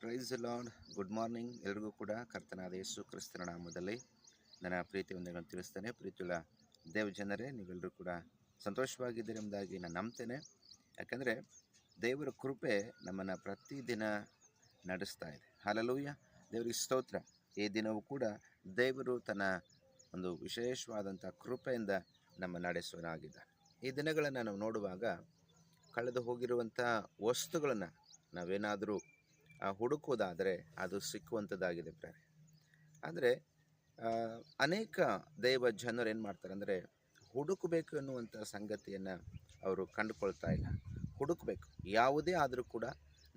Price lord good morning ಎಲ್ರಿಗೂ ಕೂಡ ಕರ್ತನಾದ ಯೇಸು ಕ್ರಿಸ್ತನ ನಾಮದಲ್ಲಿ ನನ್ನ ಪ್ರೀತಿ ವಂದನೆಗಳನ್ನು ತಿಳಿಸ್ತೇನೆ. ಪ್ರೀತಿಯುಳ್ಳ ದೇವ ಜನರೇ, ನೀವೆಲ್ಲರೂ ಕೂಡ ಸಂತೋಷವಾಗಿದ್ದೀರಿ ಎಂಬುದಾಗಿ ನಾನು ನಂಬ್ತೇನೆ. ಯಾಕಂದರೆ ದೇವರ ಕೃಪೆ ನಮ್ಮನ್ನು ಪ್ರತಿದಿನ ನಡೆಸ್ತಾ ಇದೆ. ಹಾಲಲೂಯ್ಯ ದೇವರಿಗೆ ಸ್ತೋತ್ರ. ಈ ದಿನವೂ ಕೂಡ ದೇವರು ತನ್ನ ಒಂದು ವಿಶೇಷವಾದಂಥ ಕೃಪೆಯಿಂದ ನಮ್ಮ ನಡೆಸುವನಾಗಿದ್ದಾನೆ ಈ ದಿನಗಳನ್ನು ನಾವು ನೋಡುವಾಗ ಕಳೆದು ಹೋಗಿರುವಂಥ ವಸ್ತುಗಳನ್ನು ನಾವೇನಾದರೂ ಹುಡುಕುವುದಾದರೆ ಅದು ಸಿಕ್ಕುವಂಥದ್ದಾಗಿದೆ ಪ್ರೇರೆ ಅಂದರೆ ಅನೇಕ ದೈವ ಜನರು ಏನು ಮಾಡ್ತಾರೆ ಅಂದರೆ, ಹುಡುಕಬೇಕು ಎನ್ನುವಂಥ ಸಂಗತಿಯನ್ನು ಅವರು ಕಂಡುಕೊಳ್ತಾ ಇಲ್ಲ. ಹುಡುಕಬೇಕು. ಯಾವುದೇ ಆದರೂ ಕೂಡ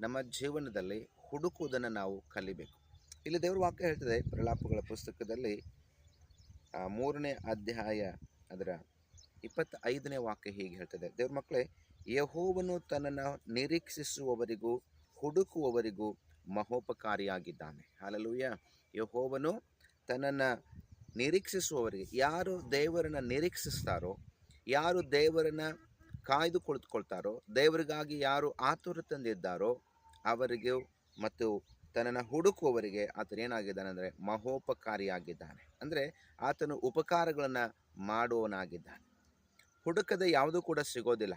ನಮ್ಮ ಜೀವನದಲ್ಲಿ ಹುಡುಕುವುದನ್ನು ನಾವು ಕಲಿಬೇಕು. ಇಲ್ಲಿ ದೇವ್ರ ವಾಕ್ಯ ಹೇಳ್ತದೆ, ಪ್ರಲಾಪಗಳ ಪುಸ್ತಕದಲ್ಲಿ ಮೂರನೇ ಅಧ್ಯಾಯ ಅದರ ಇಪ್ಪತ್ತೈದನೇ ವಾಕ್ಯ ಹೀಗೆ ಹೇಳ್ತದೆ. ದೇವ್ರ ಮಕ್ಕಳೇ, ಯಹೋವನು ತನ್ನನ್ನು ನಿರೀಕ್ಷಿಸುವವರಿಗೂ ಹುಡುಕುವವರಿಗೂ ಮಹೋಪಕಾರಿಯಾಗಿದ್ದಾನೆ. ಅಲಲುಯ್ಯ ಯಹೋವನು ತನ್ನನ್ನು ನಿರೀಕ್ಷಿಸುವವರಿಗೆ, ಯಾರು ದೇವರನ್ನು ನಿರೀಕ್ಷಿಸ್ತಾರೋ, ಯಾರು ದೇವರನ್ನು ಕಾಯ್ದು ಕುಳಿತುಕೊಳ್ತಾರೋ ದೇವರಿಗಾಗಿ ಯಾರು ಆತುರ ತಂದಿದ್ದಾರೋ, ಅವರಿಗೂ ಮತ್ತು ತನ್ನನ್ನು ಹುಡುಕುವವರಿಗೆ ಆತನ ಏನಾಗಿದ್ದಾನೆ ಅಂದರೆ ಮಹೋಪಕಾರಿಯಾಗಿದ್ದಾನೆ. ಅಂದರೆ ಆತನು ಉಪಕಾರಗಳನ್ನು ಮಾಡುವವನಾಗಿದ್ದಾನೆ. ಹುಡುಕದ ಯಾವುದೂ ಕೂಡ ಸಿಗೋದಿಲ್ಲ.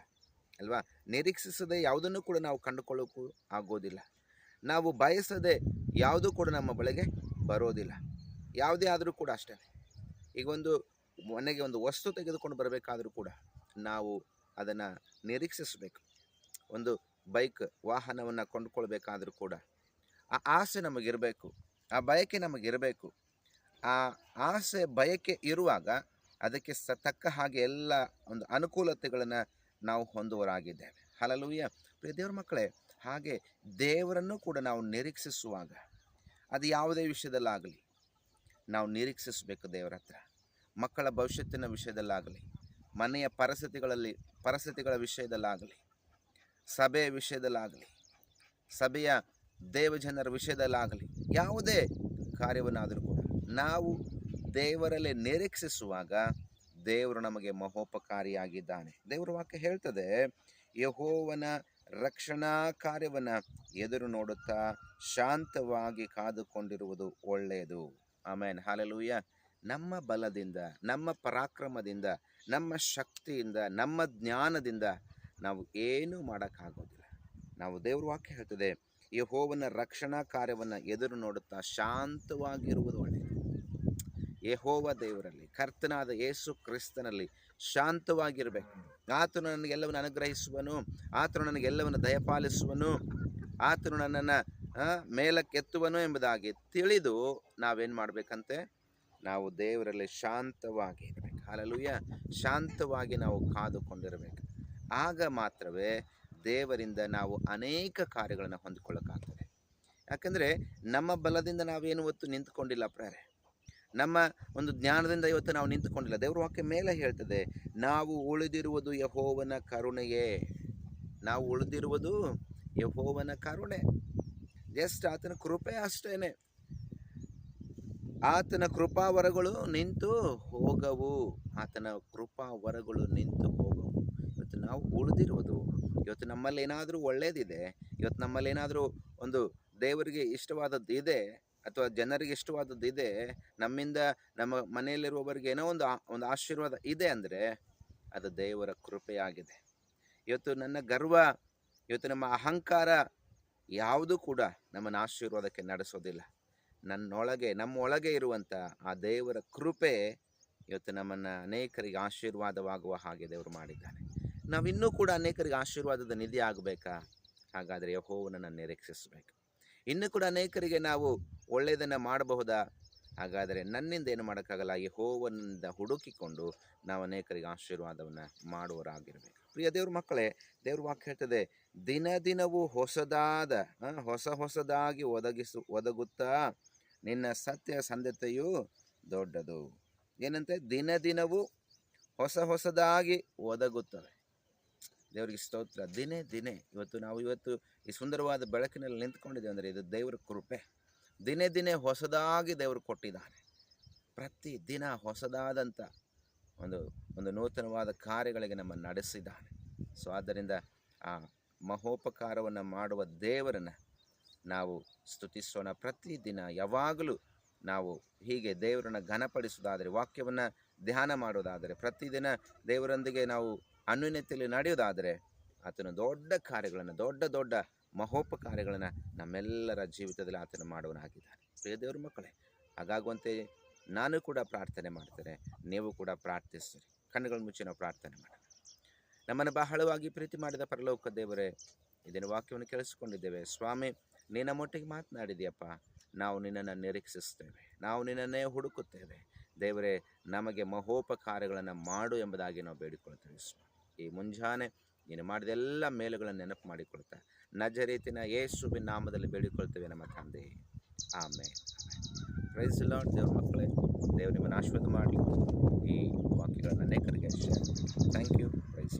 ಅಲ್ವಾ? ನಿರೀಕ್ಷಿಸದೆ ಯಾವುದನ್ನು ಕೂಡ ನಾವು ಕಂಡುಕೊಳ್ಳೋಕ್ಕೂ ಆಗೋದಿಲ್ಲ. ನಾವು ಬಯಸದೆ ಯಾವುದೂ ಕೂಡ ನಮ್ಮ ಬಳಿಗೆ ಬರೋದಿಲ್ಲ. ಯಾವುದೇ ಆದರೂ ಕೂಡ ಅಷ್ಟೇ. ಈಗ ಒಂದು ಮನೆಗೆ ಒಂದು ವಸ್ತು ತೆಗೆದುಕೊಂಡು ಬರಬೇಕಾದರೂ ಕೂಡ ನಾವು ಅದನ್ನು ನಿರೀಕ್ಷಿಸಬೇಕು. ಒಂದು ಬೈಕ್, ವಾಹನವನ್ನು ಕೊಂಡುಕೊಳ್ಬೇಕಾದರೂ ಕೂಡ ಆ ಆಸೆ ನಮಗಿರಬೇಕು. ಆ ಬಯಕೆ ನಮಗಿರಬೇಕು. ಆ ಆಸೆ, ಬಯಕೆ ಇರುವಾಗ ಅದಕ್ಕೆ ಸ ತಕ್ಕ ಹಾಗೆ ಎಲ್ಲ ಒಂದು ಅನುಕೂಲತೆಗಳನ್ನು ನಾವು ಹೊಂದುವರಾಗಿದ್ದೇವೆ ಹಲಲುಯ್ಯ ಪ್ರಿಯ ದೇವ್ರ ಮಕ್ಕಳೇ, ಹಾಗೆ ದೇವರನ್ನು ಕೂಡ ನಾವು ನಿರೀಕ್ಷಿಸುವಾಗ, ಅದು ಯಾವುದೇ ವಿಷಯದಲ್ಲಾಗಲಿ, ನಾವು ನಿರೀಕ್ಷಿಸಬೇಕು ದೇವರ ಹತ್ರ. ಮಕ್ಕಳ ಭವಿಷ್ಯತ್ತಿನ ವಿಷಯದಲ್ಲಾಗಲಿ, ಮನೆಯ ಪರಿಸ್ಥಿತಿಗಳಲ್ಲಿ, ಪರಿಸ್ಥಿತಿಗಳ ವಿಷಯದಲ್ಲಾಗಲಿ ಸಭೆಯ ವಿಷಯದಲ್ಲಾಗಲಿ, ಸಭೆಯ ದೇವಜನರ ವಿಷಯದಲ್ಲಾಗಲಿ, ಯಾವುದೇ ಕಾರ್ಯವನ್ನಾದರೂ ಕೂಡ ನಾವು ದೇವರಲ್ಲಿ ನಿರೀಕ್ಷಿಸುವಾಗ ದೇವರು ನಮಗೆ ಮಹೋಪಕಾರಿಯಾಗಿದ್ದಾನೆ. ದೇವರ ವಾಕ್ಯ ಹೇಳ್ತದೆ, ಯಹೋವನ ರಕ್ಷಣಾ ಕಾರ್ಯವನ್ನು ಎದುರು ನೋಡುತ್ತಾ ಶಾಂತವಾಗಿ ಕಾದುಕೊಂಡಿರುವುದು ಒಳ್ಳೆಯದು. ಆಮೇನ್. ಹಾಲೆಲೂಯ. ನಮ್ಮ ಬಲದಿಂದ, ನಮ್ಮ ಪರಾಕ್ರಮದಿಂದ, ನಮ್ಮ ಶಕ್ತಿಯಿಂದ, ನಮ್ಮ ಜ್ಞಾನದಿಂದ ನಾವು ಏನೂ ಮಾಡೋಕ್ಕಾಗೋದಿಲ್ಲ. ನಾವು ದೇವ್ರ ವಾಕ್ಯ ಹೇಳ್ತದೆ, ಯಹೋವನ ರಕ್ಷಣಾ ಕಾರ್ಯವನ್ನು ಎದುರು ನೋಡುತ್ತಾ ಶಾಂತವಾಗಿರುವುದು ಒಳ್ಳೆಯದು. ಯಹೋವ ದೇವರಲ್ಲಿ, ಕರ್ತನಾದ ಯೇಸು ಕ್ರಿಸ್ತನಲ್ಲಿ ಶಾಂತವಾಗಿರಬೇಕು. ಆತನು ನನಗೆಲ್ಲವನ್ನು ಅನುಗ್ರಹಿಸುವನು, ಆತನು ನನಗೆಲ್ಲವನ್ನು ದಯಪಾಲಿಸುವನು, ಆತನು ನನ್ನನ್ನು ಮೇಲಕ್ಕೆತ್ತುವನು ಎಂಬುದಾಗಿ ತಿಳಿದು ನಾವೇನು ಮಾಡಬೇಕಂತೆ? ನಾವು ದೇವರಲ್ಲಿ ಶಾಂತವಾಗಿ ಇರಬೇಕು ಹಾಲಲುಯ್ಯ ಶಾಂತವಾಗಿ ನಾವು ಕಾದುಕೊಂಡಿರಬೇಕು. ಆಗ ಮಾತ್ರವೇ ದೇವರಿಂದ ನಾವು ಅನೇಕ ಕಾರ್ಯಗಳನ್ನು ಹೊಂದಿಕೊಳ್ಳೋಕ್ಕಾಗ್ತದೆ. ಯಾಕಂದರೆ ನಮ್ಮ ಬಲದಿಂದ ನಾವೇನು ಹೊತ್ತು ನಿಂತ್ಕೊಂಡಿಲ್ಲ ಪ್ರೇರೆ ನಮ್ಮ ಒಂದು ಜ್ಞಾನದಿಂದ ಇವತ್ತು ನಾವು ನಿಂತುಕೊಂಡಿಲ್ಲ. ದೇವರು ವಾಕ್ಯ ಮೇಲೆ ಹೇಳ್ತದೆ, ನಾವು ಉಳಿದಿರುವುದು ಯಹೋವನ ಕರುಣೆಯೇ. ನಾವು ಉಳಿದಿರುವುದು ಯಹೋವನ ಕರುಣೆ. ಜಸ್ಟ್ ಆತನ ಕೃಪೆ ಅಷ್ಟೇನೆ. ಆತನ ಕೃಪಾವರಗಳು ನಿಂತು ಹೋಗವು. ಆತನ ಕೃಪಾವರಗಳು ನಿಂತು ಹೋಗವು. ಇವತ್ತು ನಾವು ಉಳಿದಿರುವುದು. ಇವತ್ತು ನಮ್ಮಲ್ಲಿ ಏನಾದರೂ ಒಳ್ಳೇದಿದೆ, ಇವತ್ತು ನಮ್ಮಲ್ಲಿ ಏನಾದರೂ ಒಂದು ದೇವರಿಗೆ ಇಷ್ಟವಾದದ್ದು ಇದೆ ಅಥವಾ ಜನರಿಗೆ ಇಷ್ಟವಾದದ್ದು ಇದೆ, ನಮ್ಮಿಂದ ನಮ್ಮ ಮನೆಯಲ್ಲಿರುವವರಿಗೆ ಏನೋ ಒಂದು ಒಂದು ಆಶೀರ್ವಾದ ಇದೆ ಅಂದರೆ ಅದು ದೇವರ ಕೃಪೆಯಾಗಿದೆ. ಇವತ್ತು ನನ್ನ ಗರ್ವ, ಇವತ್ತು ನಮ್ಮ ಅಹಂಕಾರ ಯಾವುದೂ ಕೂಡ ನಮ್ಮನ್ನು ಆಶೀರ್ವಾದಕ್ಕೆ ನಡೆಸೋದಿಲ್ಲ. ನನ್ನೊಳಗೆ, ನಮ್ಮೊಳಗೆ ಇರುವಂಥ ಆ ದೇವರ ಕೃಪೆ ಇವತ್ತು ನಮ್ಮನ್ನು ಅನೇಕರಿಗೆ ಆಶೀರ್ವಾದವಾಗುವ ಹಾಗೆ ದೇವರು ಮಾಡಿದ್ದಾನೆ. ನಾವಿನ್ನೂ ಕೂಡ ಅನೇಕರಿಗೆ ಆಶೀರ್ವಾದದ ನಿಧಿ ಆಗಬೇಕಾ ಹಾಗಾದರೆ ಯಹೋವನನ್ನು ನಿರೀಕ್ಷಿಸಬೇಕು. ಇನ್ನೂ ಕೂಡ ಅನೇಕರಿಗೆ ನಾವು ಒಳ್ಳೆಯದನ್ನು ಮಾಡಬಹುದಾ? ಹಾಗಾದರೆ ನನ್ನಿಂದ ಏನು ಮಾಡೋಕ್ಕಾಗಲ್ಲ? ಯಹೋವನಿಂದ ಹುಡುಕಿಕೊಂಡು ನಾವು ಅನೇಕರಿಗೆ ಆಶೀರ್ವಾದವನ್ನು ಮಾಡುವರಾಗಿರಬೇಕು ಪ್ರಿಯ ದೇವ್ರ ಮಕ್ಕಳೇ, ದೇವ್ರ ವಾಕ್ಯ ಹೇಳ್ತದೆ, ದಿನ ದಿನವೂ ಹೊಸದಾದ ಹೊಸ ಹೊಸದಾಗಿ ಒದಗಿಸು, ಒದಗುತ್ತಾ ನಿನ್ನ ಸತ್ಯ ಸಂಧತೆಯು ದೊಡ್ಡದು. ಏನಂತೆ? ದಿನ ದಿನವೂ ಹೊಸ ಹೊಸದಾಗಿ ಒದಗುತ್ತವೆ. ದೇವರಿಗೆ ಸ್ತೋತ್ರ. ದಿನೇ ದಿನೇ. ಇವತ್ತು ನಾವು ಇವತ್ತು ಈ ಸುಂದರವಾದ ಬೆಳಕಿನಲ್ಲಿ ನಿಂತ್ಕೊಂಡಿದ್ದೇವೆ ಅಂದರೆ ಇದು ದೇವರ ಕೃಪೆ. ದಿನೇ ದಿನೇ ಹೊಸದಾಗಿ ದೇವರು ಕೊಟ್ಟಿದ್ದಾನೆ ಪ್ರತಿ ದಿನ ಹೊಸದಾದಂಥ ಒಂದು ಒಂದು ನೂತನವಾದ ಕಾರ್ಯಗಳಿಗೆ ನಮ್ಮನ್ನು ನಡೆಸಿದ್ದಾನೆ ಸೊ ಆದ್ದರಿಂದ ಆ ಮಹೋಪಕಾರವನ್ನು ಮಾಡುವ ದೇವರನ್ನು ನಾವು ಸ್ತುತಿಸೋಣ. ಪ್ರತಿದಿನ ಯಾವಾಗಲೂ ನಾವು ಹೀಗೆ ದೇವರನ್ನು ಘನಪಡಿಸುವುದಾದರೆ, ವಾಕ್ಯವನ್ನು ಧ್ಯಾನ ಮಾಡೋದಾದರೆ ಪ್ರತಿದಿನ ದೇವರೊಂದಿಗೆ ನಾವು ಅನ್ಯೂನ್ಯತೆಯಲ್ಲಿ ನಡೆಯುವುದಾದರೆ, ಆತನು ದೊಡ್ಡ ಕಾರ್ಯಗಳನ್ನು, ದೊಡ್ಡ ದೊಡ್ಡ ಮಹೋಪಕಾರ್ಯಗಳನ್ನು ನಮ್ಮೆಲ್ಲರ ಜೀವಿತದಲ್ಲಿ ಆತನ ಮಾಡುವನಾಗಿದ್ದಾನೆ ಪ್ರಿಯ ದೇವರ ಮಕ್ಕಳೇ, ಹಾಗಾಗುವಂತೆ ನಾನು ಕೂಡ ಪ್ರಾರ್ಥನೆ ಮಾಡ್ತೇನೆ, ನೀವು ಕೂಡ ಪ್ರಾರ್ಥಿಸಿ ಕಣ್ಣುಗಳ ಮುಚ್ಚಿ ನಾವು ಪ್ರಾರ್ಥನೆ ಮಾಡೋಣ. ನಮ್ಮನ್ನು ಬಹಳವಾಗಿ ಪ್ರೀತಿ ಮಾಡಿದ ಪರಲೋಕ ದೇವರೇ ಇದನ್ನು ವಾಕ್ಯವನ್ನು ಕೇಳಿಸಿಕೊಂಡಿದ್ದೇವೆ. ಸ್ವಾಮಿ ನಿನ್ನ ಮೊಟ್ಟಿಗೆ ಮಾತನಾಡಿದೆಯಪ್ಪ, ನಾವು ನಿನ್ನನ್ನು ನಿರೀಕ್ಷಿಸ್ತೇವೆ, ನಾವು ನಿನ್ನನ್ನೇ ಹುಡುಕುತ್ತೇವೆ. ದೇವರೇ, ನಮಗೆ ಮಹೋಪಕಾರಗಳನ್ನು ಮಾಡು ಎಂಬುದಾಗಿ ನಾವು ಬೇಡಿಕೊಳ್ತೇವೆ ಸ್ವಾಮಿ ಈ ಮುಂಜಾನೆ ನೀನು ಮಾಡಿದ ಎಲ್ಲ ಮೇಲುಗಳನ್ನು ನೆನಪು ಮಾಡಿಕೊಳ್ತಾ ನಜರೀತಿನ ಯೇಸುವಿನ ನಾಮದಲ್ಲಿ ಬೇಡಿಕೊಳ್ತೇವೆ ನಮ್ಮ ತಂದೆ. ಆಮೇಲೆ ಪ್ರೈಸ್ ದೇವ್ರ ಮಕ್ಕಳೇ. ದೇವರು ನಿಮ್ಮನ್ನು ಆಶೀರ್ವಾದ ಮಾಡಿ ಈ ವಾಕ್ಯಗಳನ್ನು ಅನೇಕರಿಗೆ ಥ್ಯಾಂಕ್ ಯು ಪ್ರೈಸ್